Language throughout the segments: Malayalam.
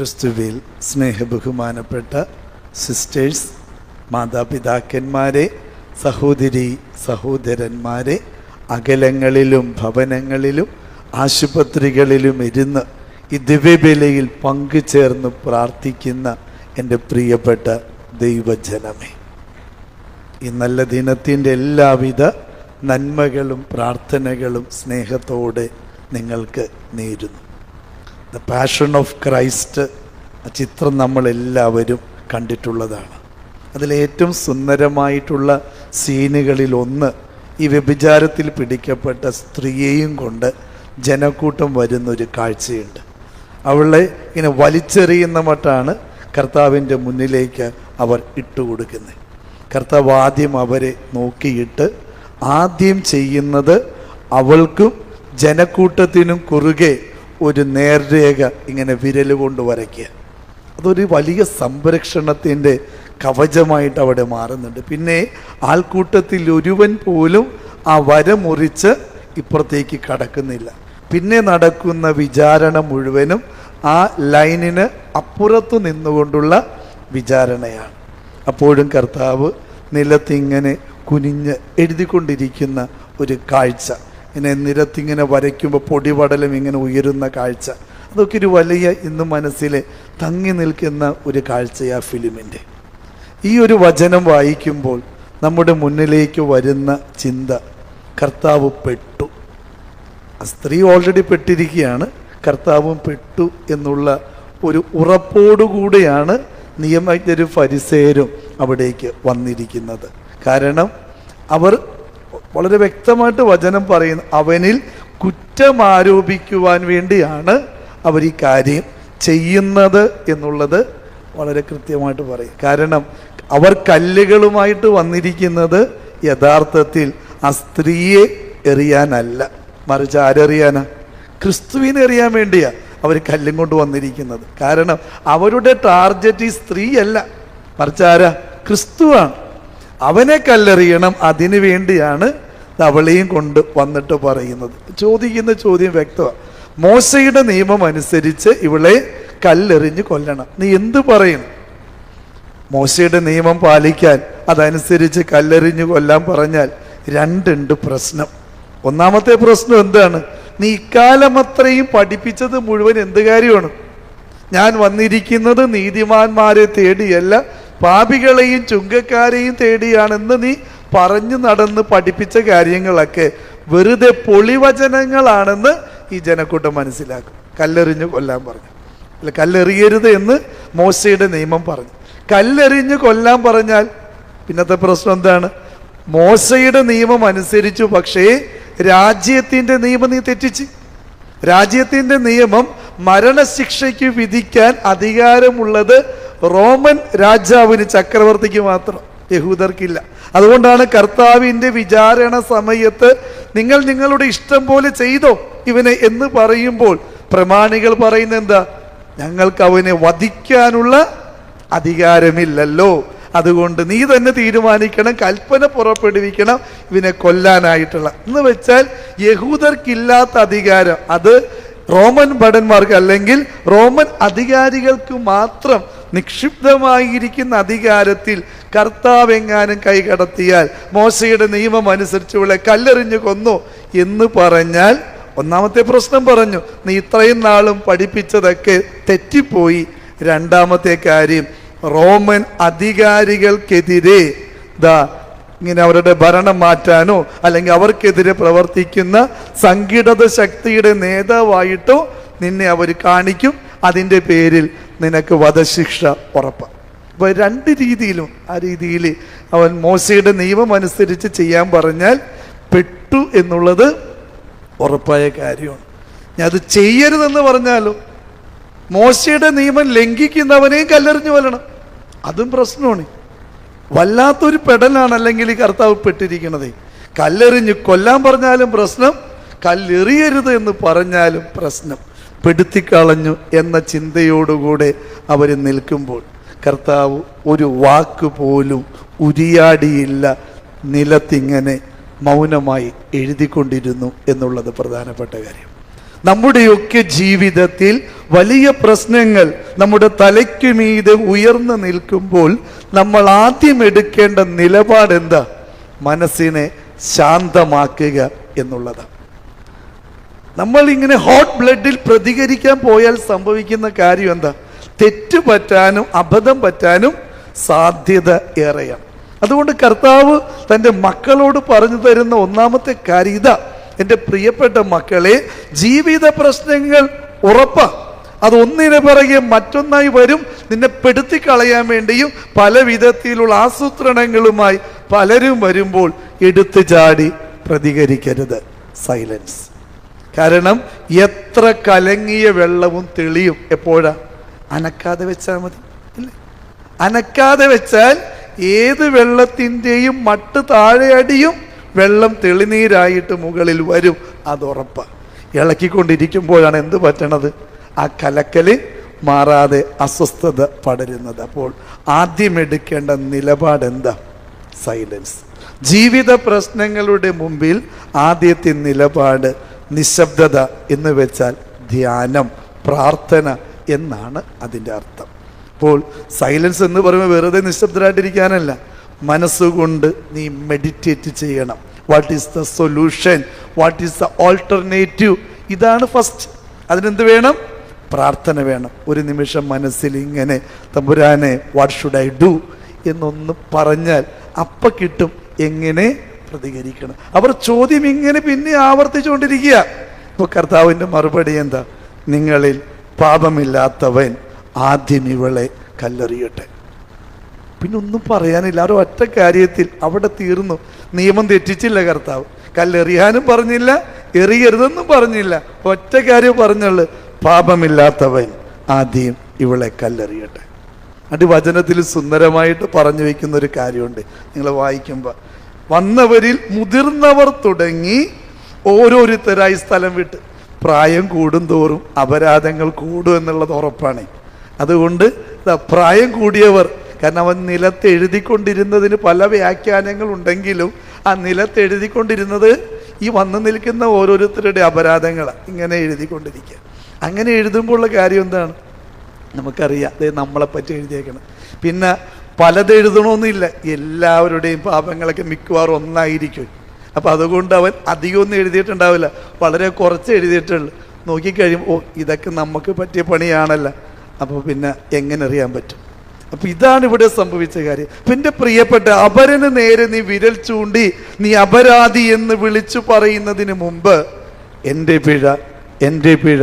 ക്രിസ്തുവിൽ സ്നേഹബഹുമാനപ്പെട്ട സിസ്റ്റേഴ്സ് മാതാപിതാക്കന്മാരെ സഹോദരി സഹോദരന്മാരെ അകലങ്ങളിലും ഭവനങ്ങളിലും ആശുപത്രികളിലും ഇരുന്ന് ഈ ദിവ്യബലയിൽ പങ്കുചേർന്ന് പ്രാർത്ഥിക്കുന്ന എന്റെ പ്രിയപ്പെട്ട ദൈവജനമേ. ഈ നല്ല ദിനത്തിന്റെ എല്ലാവിധ നന്മകളും പ്രാർത്ഥനകളും സ്നേഹത്തോടെ നിങ്ങൾക്ക് നേരുന്നു. ദ പാഷൻ ഓഫ് ക്രൈസ്റ്റ് ചിത്രം നമ്മളെല്ലാവരും കണ്ടിട്ടുള്ളതാണ്. അതിലേറ്റവും സുന്ദരമായിട്ടുള്ള സീനുകളിൽ ഒന്ന് ഈ വ്യഭിചാരത്തിൽ പിടിക്കപ്പെട്ട സ്ത്രീയെയും കൊണ്ട് ജനക്കൂട്ടം വരുന്നൊരു കാഴ്ചയുണ്ട്. അവളെ ഇങ്ങനെ വലിച്ചെറിയുന്ന മട്ടാണ് കർത്താവിന്റെ മുന്നിലേക്ക് അവർ ഇട്ടുകൊടുക്കുന്നത്. കർത്താവ് ആദ്യം അവരെ നോക്കിയിട്ട് ആദ്യം ചെയ്യുന്നത് അവൾക്കും ജനക്കൂട്ടത്തിനും കുറുകെ ഒരു നേർരേഖ ഇങ്ങനെ വിരൽ കൊണ്ട് വരയ്ക്കുക. അതൊരു വലിയ സംരക്ഷണത്തിന്റെ കവചമായിട്ട് അവിടെ മാറുന്നുണ്ട്. പിന്നെ ആൾക്കൂട്ടത്തിൽ ഒരുവൻ പോലും ആ വര മുറിച്ച് ഇപ്പുറത്തേക്ക് കടക്കുന്നില്ല. പിന്നെ നടക്കുന്ന വിചാരണ മുഴുവനും ആ ലൈനിന് അപ്പുറത്ത് നിന്നുകൊണ്ടുള്ള വിചാരണയാണ്. അപ്പോഴും കർത്താവ് നിലത്തിങ്ങനെ കുനിഞ്ഞ് എഴുതിക്കൊണ്ടിരിക്കുന്ന ഒരു കാഴ്ച. ഇങ്ങനെ നിരത്തിങ്ങനെ വരയ്ക്കുമ്പോൾ പൊടിപടലം ഇങ്ങനെ ഉയരുന്ന കാഴ്ച. അതൊക്കെ ഒരു വലിയ ഇന്ന് മനസ്സിൽ തങ്ങി നിൽക്കുന്ന ഒരു കാഴ്ചയാ ഫിലിമിന്റെ. ഈ ഒരു വചനം വായിക്കുമ്പോൾ നമ്മുടെ മുന്നിലേക്ക് വരുന്ന ചിന്ത കർത്താവ് പെട്ടു. ആ സ്ത്രീ ഓൾറെഡി പെട്ടിരിക്കുകയാണ്. കർത്താവും പെട്ടു എന്നുള്ള ഒരു ഉറപ്പോടുകൂടിയാണ് നിയമജ്ഞരും ഫരിസേരും അവിടേക്ക് വന്നിരിക്കുന്നത്. കാരണം അവർ വളരെ വ്യക്തമായിട്ട് വചനം പറയുന്നു. അവനിൽ കുറ്റം ആരോപിക്കുവാൻ വേണ്ടിയാണ് അവർ ഈ കാര്യം ചെയ്യുന്നത് എന്നുള്ളത് വളരെ കൃത്യമായിട്ട് പറയും. കാരണം അവർ കല്ലുകളുമായിട്ട് വന്നിരിക്കുന്നത് യഥാർത്ഥത്തിൽ ആ സ്ത്രീയെ എറിയാനല്ല. മറിച്ച് ആരെറിയാനാ ക്രിസ്തുവിനെ എറിയാൻ വേണ്ടിയാ അവർ കല്ലും കൊണ്ട് വന്നിരിക്കുന്നത്. കാരണം അവരുടെ ടാർഗറ്റ് ഈ സ്ത്രീയല്ല. മറിച്ച് ആരാ? ക്രിസ്തുവാണ്. അവനെ കല്ലെറിയണം അതിനു വേണ്ടിയാണ് തവളയും കൊണ്ട് വന്നിട്ട് പറയുന്നത്. ചോദിക്കുന്ന ചോദ്യം വ്യക്തമാണ് മോശയുടെ നിയമം അനുസരിച്ച് ഇവളെ കല്ലെറിഞ്ഞ് കൊല്ലണം. നീ എന്ത് പറയും? മോശയുടെ നിയമം പാലിക്കാൻ അതനുസരിച്ച് കല്ലെറിഞ്ഞ് കൊല്ലാൻ പറഞ്ഞാൽ രണ്ടുണ്ട് പ്രശ്നം. ഒന്നാമത്തെ പ്രശ്നം എന്താണ്? നീ ഇക്കാലം അത്രയും പഠിപ്പിച്ചത് മുഴുവൻ എന്ത് കാര്യമാണ്? ഞാൻ വന്നിരിക്കുന്നത് നീതിമാന്മാരെ തേടിയല്ല പാപികളെയും ചുങ്കക്കാരെയും തേടിയാണെന്ന് നീ പറഞ്ഞു നടന്ന് പഠിപ്പിച്ച കാര്യങ്ങളൊക്കെ വെറുതെ പൊളിവചനങ്ങളാണെന്ന് ഈ ജനക്കൂട്ടം മനസ്സിലാക്കും. കല്ലെറിഞ്ഞ് കൊല്ലാൻ പറഞ്ഞു. അല്ല കല്ലെറിയരുത് എന്ന് മോശയുടെ നിയമം പറഞ്ഞു. കല്ലെറിഞ്ഞ് കൊല്ലാൻ പറഞ്ഞാൽ പിന്നത്തെ പ്രശ്നം എന്താണ്? മോശയുടെ നിയമം അനുസരിച്ചു പക്ഷേ രാജ്യത്തിന്റെ നിയമം നീ തെറ്റിച്ച്. രാജ്യത്തിന്റെ നിയമം മരണശിക്ഷയ്ക്ക് വിധിക്കാൻ അധികാരമുള്ളത് റോമൻ രാജാവിന് ചക്രവർത്തിക്ക് മാത്രം യഹൂദർക്കില്ല. അതുകൊണ്ടാണ് കർത്താവിന്റെ വിചാരണ സമയത്ത് നിങ്ങൾ നിങ്ങളുടെ ഇഷ്ടം പോലെ ചെയ്തോ ഇവനെ എന്ന് പറയുമ്പോൾ പ്രമാണികൾ പറയുന്ന എന്താ? ഞങ്ങൾക്ക് അവനെ വധിക്കാനുള്ള അധികാരമില്ലല്ലോ. അതുകൊണ്ട് നീ തന്നെ തീരുമാനിക്കണം കൽപ്പന പുറപ്പെടുവിക്കണം ഇവനെ കൊല്ലാനായിട്ടുള്ള. എന്ന് വെച്ചാൽ യഹൂദർക്കില്ലാത്ത അധികാരം അത് റോമൻ ഭടന്മാർക്ക് അല്ലെങ്കിൽ റോമൻ അധികാരികൾക്ക് മാത്രം നിക്ഷിപ്തമായിരിക്കുന്ന അധികാരത്തിൽ കർത്താവെങ്ങാനും കൈകടത്തിയാൽ മോശയുടെ നിയമം അനുസരിച്ച് ഇവിടെ കല്ലെറിഞ്ഞു കൊന്നു എന്ന് പറഞ്ഞാൽ ഒന്നാമത്തെ പ്രശ്നം പറഞ്ഞു നീ ഇത്രയും നാളും പഠിപ്പിച്ചതൊക്കെ തെറ്റിപ്പോയി. രണ്ടാമത്തെ കാര്യം റോമൻ അധികാരികൾക്കെതിരെ ദാ ഇങ്ങനെ അവരുടെ ഭരണം മാറ്റാനോ അല്ലെങ്കിൽ അവർക്കെതിരെ പ്രവർത്തിക്കുന്ന സംഘടിത ശക്തിയുടെ നേതാവായിട്ടോ നിന്നെ അവർ കാണിക്കും. അതിന്റെ പേരിൽ നിനക്ക് വധശിക്ഷ ഉറപ്പ്. അപ്പോൾ രണ്ട് രീതിയിലും ആ രീതിയിൽ അവൻ മോശയുടെ നിയമം അനുസരിച്ച് ചെയ്യാൻ പറഞ്ഞാൽ പെട്ടു എന്നുള്ളത് ഉറപ്പായ കാര്യമാണ്. ഞാൻ അത് ചെയ്യരുതെന്ന് പറഞ്ഞാലോ മോശയുടെ നിയമം ലംഘിക്കുന്നവനെയും കല്ലെറിഞ്ഞു കൊല്ലണം. അതും പ്രശ്നമാണ്. വല്ലാത്തൊരു പെടലാണ് അല്ലെങ്കിൽ ഈ കർത്താവ് പെട്ടിരിക്കണത്. കല്ലെറിഞ്ഞ് കൊല്ലാൻ പറഞ്ഞാലും പ്രശ്നം കല്ലെറിയരുത് എന്ന് പറഞ്ഞാലും പ്രശ്നം. പെടുത്തിക്കളഞ്ഞു എന്ന ചിന്തയോടുകൂടെ അവർ നിൽക്കുമ്പോൾ കർത്താവ് ഒരു വാക്ക് പോലും ഉരിയാടിയില്ല നിലത്തിങ്ങനെ മൗനമായി എഴുതിക്കൊണ്ടിരുന്നു എന്നുള്ളത് പ്രധാനപ്പെട്ട കാര്യം. നമ്മുടെയൊക്കെ ജീവിതത്തിൽ വലിയ പ്രശ്നങ്ങൾ നമ്മുടെ തലയ്ക്കുമീത് ഉയർന്നു നിൽക്കുമ്പോൾ നമ്മൾ ആദ്യം എടുക്കേണ്ട നിലപാടെന്താ? മനസ്സിനെ ശാന്തമാക്കുക എന്നുള്ളതാണ്. നമ്മൾ ഇങ്ങനെ ഹോട്ട് ബ്ലഡിൽ പ്രതികരിക്കാൻ പോയാൽ സംഭവിക്കുന്ന കാര്യം എന്താ? തെറ്റ് പറ്റാനും അബദ്ധം പറ്റാനും സാധ്യത ഏറെയാണ്. അതുകൊണ്ട് കർത്താവ് തന്റെ മക്കളോട് പറഞ്ഞു തരുന്ന ഒന്നാമത്തെ കാര്യം ഇതാ. എന്റെ പ്രിയപ്പെട്ട മക്കളെ ജീവിത പ്രശ്നങ്ങൾ ഉറപ്പാ. അത് ഒന്നിനു പിറകെ മറ്റൊന്നായി വരും. നിന്നെ പെടുത്തി കളയാൻ വേണ്ടിയും പല വിധത്തിലുള്ള ആസൂത്രണങ്ങളുമായി പലരും വരുമ്പോൾ എടുത്തു ചാടി പ്രതികരിക്കരുത്. സൈലൻസ് കാരണം എത്ര കലങ്ങിയ വെള്ളവും തെളിയും എപ്പോഴാ? അനക്കാതെ വെച്ചാൽ മതി അല്ലേ? അനക്കാതെ വെച്ചാൽ ഏത് വെള്ളത്തിന്റെയും മട്ട് താഴെ അടിയും വെള്ളം തെളിനീരായിട്ട് മുകളിൽ വരും അത് ഉറപ്പാണ് ഇളക്കിക്കൊണ്ടിരിക്കുമ്പോഴാണ് എന്ത് പറ്റണത്? ആ കലക്കൽ മാറാതെ അസ്വസ്ഥത പടരുന്നത്. അപ്പോൾ ആദ്യം എടുക്കേണ്ട നിലപാട് എന്താ? സൈലൻസ്. ജീവിത പ്രശ്നങ്ങളുടെ മുമ്പിൽ ആദ്യത്തെ നിലപാട് നിശബ്ദത എന്ന് വെച്ചാൽ ധ്യാനം പ്രാർത്ഥന എന്നാണ് അതിന്റെ അർത്ഥം. അപ്പോൾ സൈലൻസ് എന്ന് പറയുമ്പോൾ വെറുതെ നിശബ്ദരായിട്ടിരിക്കാനല്ല. മനസ്സുകൊണ്ട് നീ മെഡിറ്റേറ്റ് ചെയ്യണം. What is the solution what is the alternative ഇതാണ് ഫസ്റ്റ് അതിനെന്ത് വേണം? പ്രാർത്ഥന വേണം. ഒരു നിമിഷം മനസ്സിൽ ഇങ്ങനെ തമ്പുരാനെ വാട്ട് ഷുഡ് ഐ ഡു എന്നൊന്ന് പറഞ്ഞാൽ അപ്പം കിട്ടും എങ്ങനെ? പ്രതികരിക്കണം. അവർ ചോദ്യം ഇങ്ങനെ പിന്നെ ആവർത്തിച്ചുകൊണ്ടിരിക്കുക. അപ്പൊ കർത്താവിന്റെ മറുപടി എന്താ? നിങ്ങളിൽ പാപമില്ലാത്തവൻ ആദ്യം ഇവളെ കല്ലെറിയട്ടെ. പിന്നെ ഒന്നും പറയാനില്ല. ആ ഒറ്റ കാര്യത്തിൽ അവിടെ തീർന്നു. നിയമം തെറ്റിച്ചില്ല കർത്താവ്. കല്ലെറിയാനും പറഞ്ഞില്ല എറിയരുതെന്നും പറഞ്ഞില്ല. ഒറ്റ കാര്യം പറഞ്ഞുള്ളു. പാപമില്ലാത്തവൻ ആദ്യം ഇവളെ കല്ലെറിയട്ടെ. അടി വചനത്തിൽ സുന്ദരമായിട്ട് പറഞ്ഞു വയ്ക്കുന്ന ഒരു കാര്യമുണ്ട്. നിങ്ങൾ വായിക്കുമ്പോൾ വന്നവരിൽ മുതിർന്നവർ തുടങ്ങി ഓരോരുത്തരായി സ്ഥലം വിട്ട്. പ്രായം കൂടും തോറും അപരാധങ്ങൾ കൂടും എന്നുള്ളത് ഉറപ്പാണ്. അതുകൊണ്ട് പ്രായം കൂടിയവർ കാരണം അവൻ നിലത്ത് എഴുതിക്കൊണ്ടിരുന്നതിന് പല വ്യാഖ്യാനങ്ങൾ ഉണ്ടെങ്കിലും ആ നിലത്ത് എഴുതിക്കൊണ്ടിരുന്നത് ഈ വന്നു നിൽക്കുന്ന ഓരോരുത്തരുടെ അപരാധങ്ങളാണ് ഇങ്ങനെ എഴുതിക്കൊണ്ടിരിക്കുക. അങ്ങനെ എഴുതുമ്പോഴുള്ള കാര്യം എന്താണ്? നമുക്കറിയാം. അതേ നമ്മളെപ്പറ്റി എഴുതിയേക്കണം പിന്നെ പലത് എഴുതണമെന്നില്ല എല്ലാവരുടെയും പാപങ്ങളൊക്കെ മിക്കവാറും ഒന്നായിരിക്കും. അപ്പോൾ അതുകൊണ്ട് അവൻ അധികമൊന്നും എഴുതിയിട്ടുണ്ടാവില്ല. വളരെ കുറച്ച് എഴുതിയിട്ടുള്ളു. നോക്കിക്കഴിയുമ്പോൾ ഓ ഇതൊക്കെ നമുക്ക് പറ്റിയ പണിയാണല്ല. അപ്പോൾ പിന്നെ എങ്ങനെ അറിയാൻ പറ്റും? അപ്പൊ ഇതാണ് ഇവിടെ സംഭവിച്ച കാര്യം. പിന്നെ പ്രിയപ്പെട്ട അപരന് നേരെ നീ വിരൽ ചൂണ്ടി നീ അപരാധി എന്ന് വിളിച്ചു പറയുന്നതിന് മുമ്പ് എന്റെ പിഴ എന്റെ പിഴ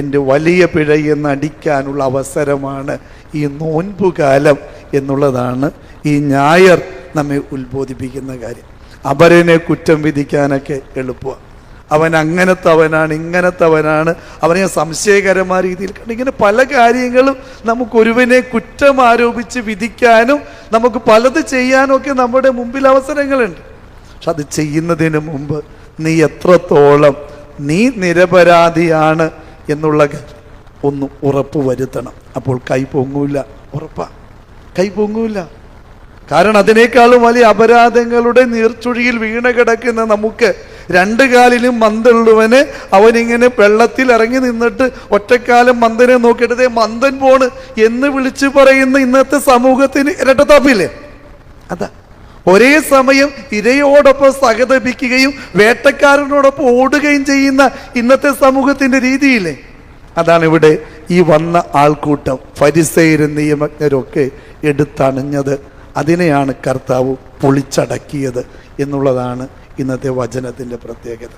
എന്റെ വലിയ പിഴ എന്ന് അടിക്കാനുള്ള അവസരമാണ് ഈ നോൻപുകാലം. എന്നുള്ളതാണ് ഈ ഞായർ നമ്മെ ഉത്ബോധിപ്പിക്കുന്ന കാര്യം. അപരനെ കുറ്റം വിധിക്കാനൊക്കെ എളുപ്പമാണ് അവൻ അങ്ങനത്തവനാണ് ഇങ്ങനത്തവനാണ് അവനെ സംശയകരമായ രീതിയിൽ കണ്ട് ഇങ്ങനെ പല കാര്യങ്ങളും നമുക്ക് ഒരുവനെ കുറ്റം ആരോപിച്ച് വിധിക്കാനും നമുക്ക് പലത് ചെയ്യാനൊക്കെ നമ്മുടെ മുമ്പിൽ അവസരങ്ങളുണ്ട്. പക്ഷെ അത് ചെയ്യുന്നതിന് മുമ്പ് നീ എത്രത്തോളം നീ നിരപരാധിയാണ് എന്നുള്ള ഒന്ന് ഉറപ്പ് വരുത്തണം അപ്പോൾ കൈ പൊങ്ങൂല. ഉറപ്പാ. കൈ പൊങ്ങൂല കാരണം അതിനേക്കാളും വലിയ അപരാധങ്ങളുടെ നീർച്ചുഴിയിൽ വീണ കിടക്കുന്ന നമുക്ക് രണ്ട് കാലിലും മന്തുള്ളവന് അവനിങ്ങനെ വെള്ളത്തിൽ ഇറങ്ങി നിന്നിട്ട് ഒറ്റക്കാലം മന്ദനെ നോക്കിയിട്ട് മന്ദൻ പോണ് എന്ന് വിളിച്ചു പറയുന്ന ഇന്നത്തെ സമൂഹത്തിന് ഇരട്ടത്താപ്പില്ലേ? അതാ. ഒരേ സമയം ഇരയോടൊപ്പം സഹതപിക്കുകയും വേട്ടക്കാരനോടൊപ്പം ഓടുകയും ചെയ്യുന്ന ഇന്നത്തെ സമൂഹത്തിന്റെ രീതിയില്ലേ? അതാണ് ഇവിടെ ഈ വന്ന ആൾക്കൂട്ടം ഫരിസൈരും നിയമജ്ഞരൊക്കെ എടുത്തണിഞ്ഞത്. അതിനെയാണ് കർത്താവ് പൊളിച്ചടക്കിയത് എന്നുള്ളതാണ് ഇന്നത്തെ വചനത്തിന്റെ പ്രത്യേകത.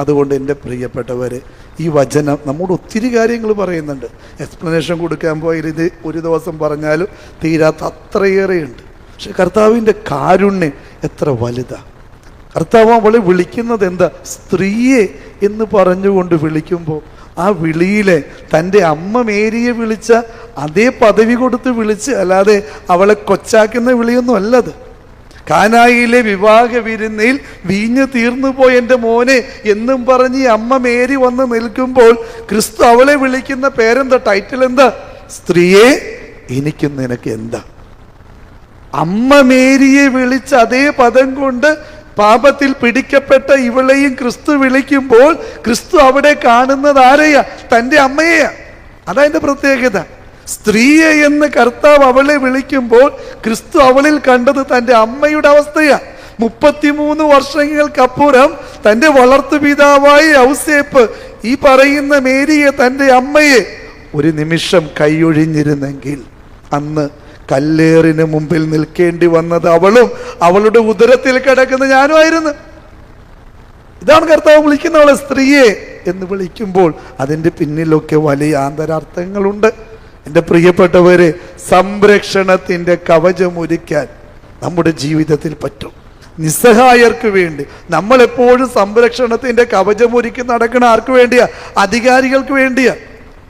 അതുകൊണ്ട് എന്റെ പ്രിയപ്പെട്ടവർ ഈ വചനം നമ്മോട് ഒത്തിരി കാര്യങ്ങൾ പറയുന്നുണ്ട്. എക്സ്പ്ലനേഷൻ കൊടുക്കാൻ പോയാൽ ഇത് ഒരു ദിവസം പറഞ്ഞാലും തീരാത്ത അത്രയേറെയുണ്ട്. പക്ഷെ കർത്താവിന്റെ കാരുണ്യം എത്ര വലുതാണ് കർത്താവ് അവളെ വിളിക്കുന്നത് എന്താ? സ്ത്രീയെ എന്ന് പറഞ്ഞുകൊണ്ട് വിളിക്കുമ്പോൾ ആ വിളിയിലെ തന്റെ അമ്മ മേരിയെ വിളിച്ച അതേ പദവി കൊടുത്ത് വിളിച്ച് അല്ലാതെ അവളെ കൊച്ചാക്കുന്ന വിളിയൊന്നും അല്ലത്. കാനായിലെ വിവാഹ വിരുന്നിൽ വീഞ്ഞു തീർന്നു പോയ എന്റെ മോനെ എന്നും പറഞ്ഞ് അമ്മ മേരി വന്ന് നിൽക്കുമ്പോൾ ക്രിസ്തു അവളെ വിളിക്കുന്ന പേരെന്താ? ടൈറ്റിൽ എന്താ? സ്ത്രീയെ എനിക്കും നിനക്ക് എന്താ? അമ്മ മേരിയെ വിളിച്ച അതേ പദം കൊണ്ട് പാപത്തിൽ പിടിക്കപ്പെട്ട ഇവളെയും ക്രിസ്തു വിളിക്കുമ്പോൾ ക്രിസ്തു അവിടെ കാണുന്നത് ആരെയാ? തന്റെ അമ്മയെയാ. അതതിന്റെ പ്രത്യേകത. സ്ത്രീയെ എന്ന് കർത്താവ് അവളെ വിളിക്കുമ്പോൾ ക്രിസ്തു അവളിൽ കണ്ടത് തന്റെ അമ്മയുടെ അവസ്ഥയാ. മുപ്പത്തിമൂന്ന് വർഷങ്ങൾക്കപ്പുറം തന്റെ വളർത്തു പിതാവായ ഔസേപ്പ് ഈ പറയുന്ന മേരിയെ തന്റെ അമ്മയെ ഒരു നിമിഷം കൈയൊഴിഞ്ഞിരുന്നെങ്കിൽ അന്ന് കല്ലേറിന് മുമ്പിൽ നിൽക്കേണ്ടി വന്നത് അവളും അവളുടെ ഉദരത്തിൽ കിടക്കുന്ന ഞാനുമായിരുന്നു. ഇതാണ് കർത്താവ് വിളിക്കുന്നവളെ സ്ത്രീയെ എന്ന് വിളിക്കുമ്പോൾ അതിന്റെ പിന്നിലൊക്കെ വലിയ ആന്തരാർത്ഥങ്ങളുണ്ട്. എന്റെ പ്രിയപ്പെട്ടവരെ സംരക്ഷണത്തിന്റെ കവചമൊരുക്കാൻ നമ്മുടെ ജീവിതത്തിൽ പറ്റും. നിസ്സഹായർക്ക് വേണ്ടി നമ്മളെപ്പോഴും സംരക്ഷണത്തിന്റെ കവചം കവചമൊരുക്കി നടക്കുന്ന ആർക്ക് വേണ്ടിയാ? അധികാരികൾക്ക് വേണ്ടിയാ.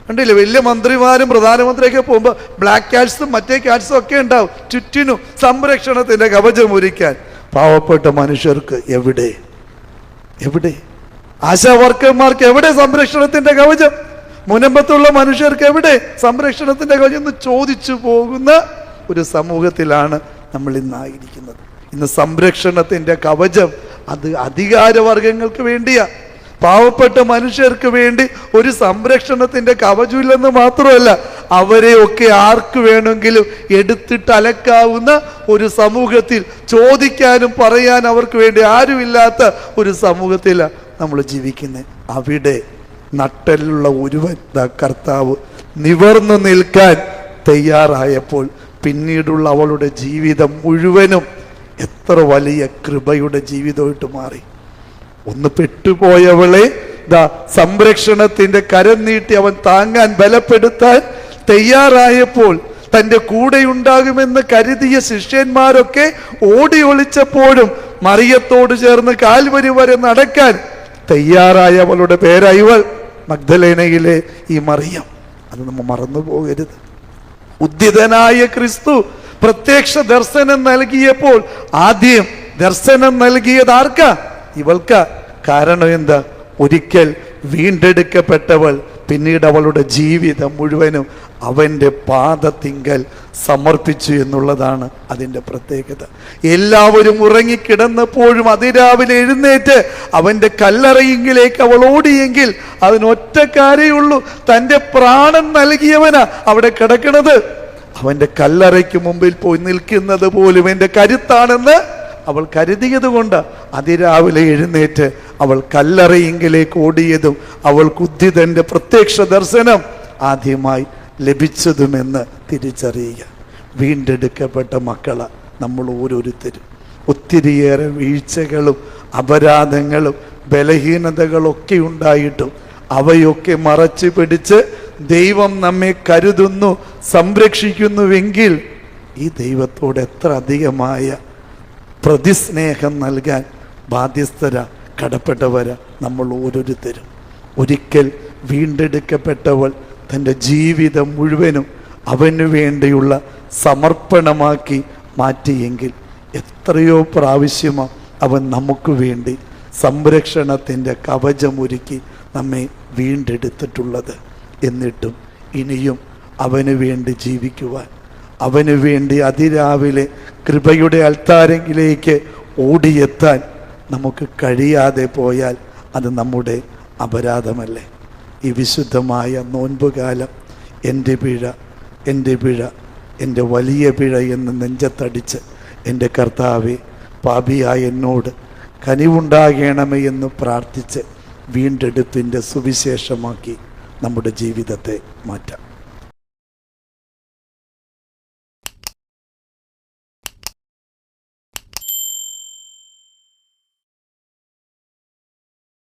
കണ്ടില്ലേ? വലിയ മന്ത്രിമാരും പ്രധാനമന്ത്രിയൊക്കെ പോകുമ്പോൾ ബ്ലാക്ക് ക്യാറ്റ്സും മറ്റേ ക്യാറ്റ്സും ഒക്കെ ഉണ്ടാവും. ചുറ്റിനും സംരക്ഷണത്തിന്റെ കവചമൊരുക്കാൻ പാവപ്പെട്ട മനുഷ്യർക്ക് എവിടെ? എവിടെ? ആശാ വർക്കർമാർക്ക് എവിടെ സംരക്ഷണത്തിന്റെ കവചം? മുനമ്പത്തുള്ള മനുഷ്യർക്ക് എവിടെ സംരക്ഷണത്തിന്റെ കവചം എന്ന് ചോദിച്ചു പോകുന്ന ഒരു സമൂഹത്തിലാണ് നമ്മൾ ഇന്നായിരിക്കുന്നത്. ഇന്ന് സംരക്ഷണത്തിന്റെ കവചം അത് അധികാരവർഗങ്ങൾക്ക് വേണ്ടിയാ. പാവപ്പെട്ട മനുഷ്യർക്ക് വേണ്ടി ഒരു സംരക്ഷണത്തിന്റെ കവചമില്ലെന്ന് മാത്രമല്ല അവരെയൊക്കെ ആർക്ക് വേണമെങ്കിലും എടുത്തിട്ട് അലക്കാവുന്ന ഒരു സമൂഹത്തിൽ ചോദിക്കാനും പറയാൻ അവർക്ക് വേണ്ടി ആരുമില്ലാത്ത ഒരു സമൂഹത്തിലാണ് നമ്മൾ ജീവിക്കുന്നത് അവിടെ നട്ടലുള്ള ഒരുവൻ കർത്താവ് നിവർന്നു നിൽക്കാൻ തയ്യാറായപ്പോൾ പിന്നീടുള്ള അവളുടെ ജീവിതം മുഴുവനും എത്ര വലിയ കൃപയുടെ ജീവിതമായിട്ട് മാറി. ഒന്ന് പെട്ടുപോയവളെ ദാ സംരക്ഷണത്തിന്റെ കരം നീട്ടി അവൻ താങ്ങാൻ ബലപ്പെടുത്താൻ തയ്യാറായപ്പോൾ തന്റെ കൂടെ ഉണ്ടാകുമെന്ന് കരുതിയ ശിഷ്യന്മാരൊക്കെ ഓടി ഒളിച്ചപ്പോഴും മറിയത്തോട് ചേർന്ന് കാൽവരി വരെ നടക്കാൻ തയ്യാറായ അവളുടെ പേരൈവൾ മഗ്ദലേനയിലെ ഈ മറിയം. അത് നമ്മൾ മറന്നു പോകരുത്. ഉദ്ധിതനായ ക്രിസ്തു പ്രത്യക്ഷ ദർശനം നൽകിയപ്പോൾ ആദ്യം ദർശനം നൽകിയത് ആർക്കാ? ഇവൾക്ക കാരണം എന്താ? ഒരിക്കൽ വീണ്ടെടുക്കപ്പെട്ടവൾ പിന്നീട് അവളുടെ ജീവിതം മുഴുവനും അവന്റെ പാദത്തിങ്കൽ സമർപ്പിച്ചു എന്നുള്ളതാണ് അതിന്റെ പ്രത്യേകത. എല്ലാവരും ഉറങ്ങിക്കിടന്നപ്പോഴും അതിരാവിലെ എഴുന്നേറ്റ് അവന്റെ കല്ലറയിങ്കിലേക്ക് അവൾ ഓടിയെങ്കിൽ അതിനൊറ്റ കാര്യമുള്ളൂ തന്റെ പ്രാണൻ നൽകിയവനാ അവിടെ കിടക്കണത്. അവന്റെ കല്ലറയ്ക്ക് മുമ്പിൽ പോയി നിൽക്കുന്നത് പോലും എന്റെ കരുത്താണെന്ന് അവൾ കരുതിയത് കൊണ്ട് അതിരാവിലെ എഴുന്നേറ്റ് അവൾ കല്ലറയിങ്കിലേക്ക് ഓടിയതും അവൾ കുദ്ധിതന്റെ പ്രത്യക്ഷ ദർശനം ആദ്യമായി ലഭിച്ചതുമെന്ന് തിരിച്ചറിയുക. വീണ്ടെടുക്കപ്പെട്ട മക്കളെ നമ്മൾ ഓരോരുത്തരും. ഒത്തിരിയേറെ വീഴ്ചകളും അപരാധങ്ങളും ബലഹീനതകളൊക്കെ ഉണ്ടായിട്ടും അവയൊക്കെ മറച്ചു പിടിച്ച് ദൈവം നമ്മെ കരുതുന്നു സംരക്ഷിക്കുന്നുവെങ്കിൽ ഈ ദൈവത്തോട് എത്ര അധികമായ പ്രതിസ്നേഹം നൽകാൻ ബാധ്യസ്ഥര കടപ്പെട്ടവര് നമ്മൾ ഓരോരുത്തരും. ഒരിക്കൽ വീണ്ടെടുക്കപ്പെട്ടവൾ തന്റെ ജീവിതം മുഴുവനും അവന് വേണ്ടിയുള്ള സമർപ്പണമാക്കി മാറ്റിയെങ്കിൽ എത്രയോ പ്രാവശ്യമോ അവൻ നമുക്ക് വേണ്ടി സംരക്ഷണത്തിന്റെ കവചമൊരുക്കി നമ്മെ വീണ്ടെടുത്തിട്ടുള്ളത്. എന്നിട്ടും ഇനിയും അവന് വേണ്ടി ജീവിക്കുവാൻ അവന് വേണ്ടി അതിരാവിലെ കൃപയുടെ അൽത്താരങ്കിലേക്ക് ഓടിയെത്താൻ നമുക്ക് കഴിയാതെ പോയാൽ അത് നമ്മുടെ അപരാധമല്ലേ? ഈ വിശുദ്ധമായ നോൻപുകാലം എന്റെ പിഴ എന്റെ പിഴ എന്റെ വലിയ പിഴ എന്ന് നെഞ്ചത്തടിച്ച് എന്റെ കർത്താവെ പാപിയായ എന്നോട് കനിവുണ്ടാകണമേ എന്ന് പ്രാർത്ഥിച്ച് വീണ്ടെടുത്തിന്റെ സുവിശേഷമാക്കി നമ്മുടെ ജീവിതത്തെ മാറ്റാം.